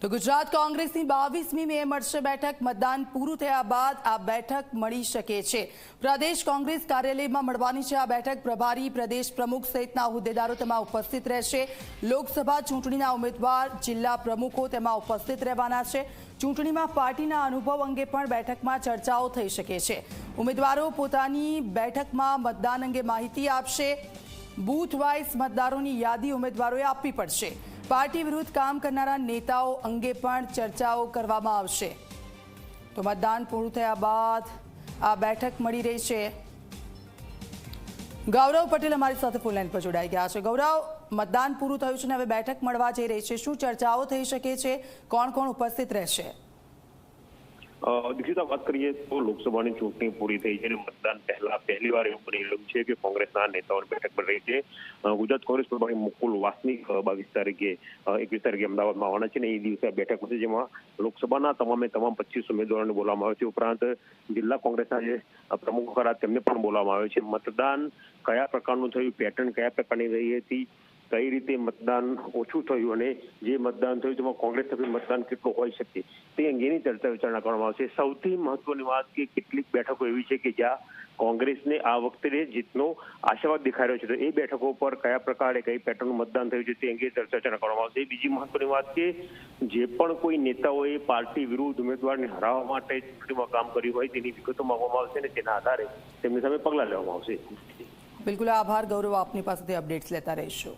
તો ગુજરાત કોંગ્રેસની બાવીસમી મે મળશે બેઠક. મતદાન પૂરું થયા બાદ આ બેઠક મળી શકે છે. પ્રદેશ કોંગ્રેસ કાર્યાલયમાં મળવાની છે આ બેઠક. પ્રભારી પ્રદેશ પ્રમુખ સહિતના હોદ્દેદારો તેમાં ઉપસ્થિત રહેશે. લોકસભા ચૂંટણીના ઉમેદવાર, જિલ્લા પ્રમુખો તેમાં ઉપસ્થિત રહેવાના છે. ચૂંટણીમાં પાર્ટીના અનુભવ અંગે પણ બેઠકમાં ચર્ચાઓ થઈ શકે છે. ઉમેદવારો પોતાની બેઠકમાં મતદાન અંગે માહિતી આપશે. બૂથ વાઇઝ મતદારોની યાદી ઉમેદવારોએ આપવી પડશે. પાર્ટી વિરુદ્ધ કામ કરનારા નેતાઓ અંગે પણ ચર્ચાઓ કરવામાં આવશે. તો મતદાન પૂરું થયા બાદ આ બેઠક મળી રહી છે. ગૌરવ પટેલ અમારી સાથે ફૂલ લાઈન પર જોડાઈ ગયા છે. ગૌરવ, મતદાન પૂરું થયું છે ને હવે બેઠક મળવા જઈ રહી છે. શું ચર્ચાઓ થઈ શકે છે? કોણ કોણ ઉપસ્થિત રહેશે? દીક્ષિતા વાત કરીએ તો લોકસભાની ચૂંટણી પૂરી થઈ છે અને મતદાન પહેલા પહેલી વાર એવું બની રહ્યું છે કે કોંગ્રેસના નેતાઓની બેઠક પર રહી છે. ગુજરાત કોંગ્રેસ પ્રભારી મુકુલ વાસનિક બાવીસ તારીખે એકવીસ તારીખે અમદાવાદમાં આવવાના છે અને એ દિવસે બેઠક છે જેમાં લોકસભાના તમામે તમામ પચીસ ઉમેદવારોને બોલાવવામાં આવે છે. ઉપરાંત જિલ્લા કોંગ્રેસના જે પ્રમુખ ખરા તેમને પણ બોલાવવામાં આવે છે. મતદાન કયા પ્રકારનું થયું, પેટર્ન કયા પ્રકારની રહી હતી કઈ રીતે મતદાન ઓછું થયું અને જે મતદાન થયું તેમાં કોંગ્રેસ તરફી મતદાન કેટલું હોઈ શકે તે અંગેની ચર્ચા વિચારણા કરવામાં આવશે. સૌથી મહત્વની વાત કે કેટલીક બેઠકો એવી છે કે જ્યાં કોંગ્રેસને આ વખતે જીતનો આશાવાદ દેખાઈ રહ્યો છે. તો એ બેઠકો પર કયા પ્રકારે કઈ પેટર્નનું મતદાન થયું છે તે અંગે ચર્ચા વિચારણા કરવામાં આવશે. બીજી મહત્વની વાત કે જે પણ કોઈ નેતાઓએ પાર્ટી વિરુદ્ધ ઉમેદવારને હરાવવા માટે ચૂંટણીમાં કામ કર્યું હોય તેની વિગતો માંગવામાં આવશે અને તેના આધારે તેમની સામે પગલાં લેવામાં આવશે. બિલકુલ આભાર. ગૌરવ આપની પાસેથી અપડેટ્સ લેતા રહીશું.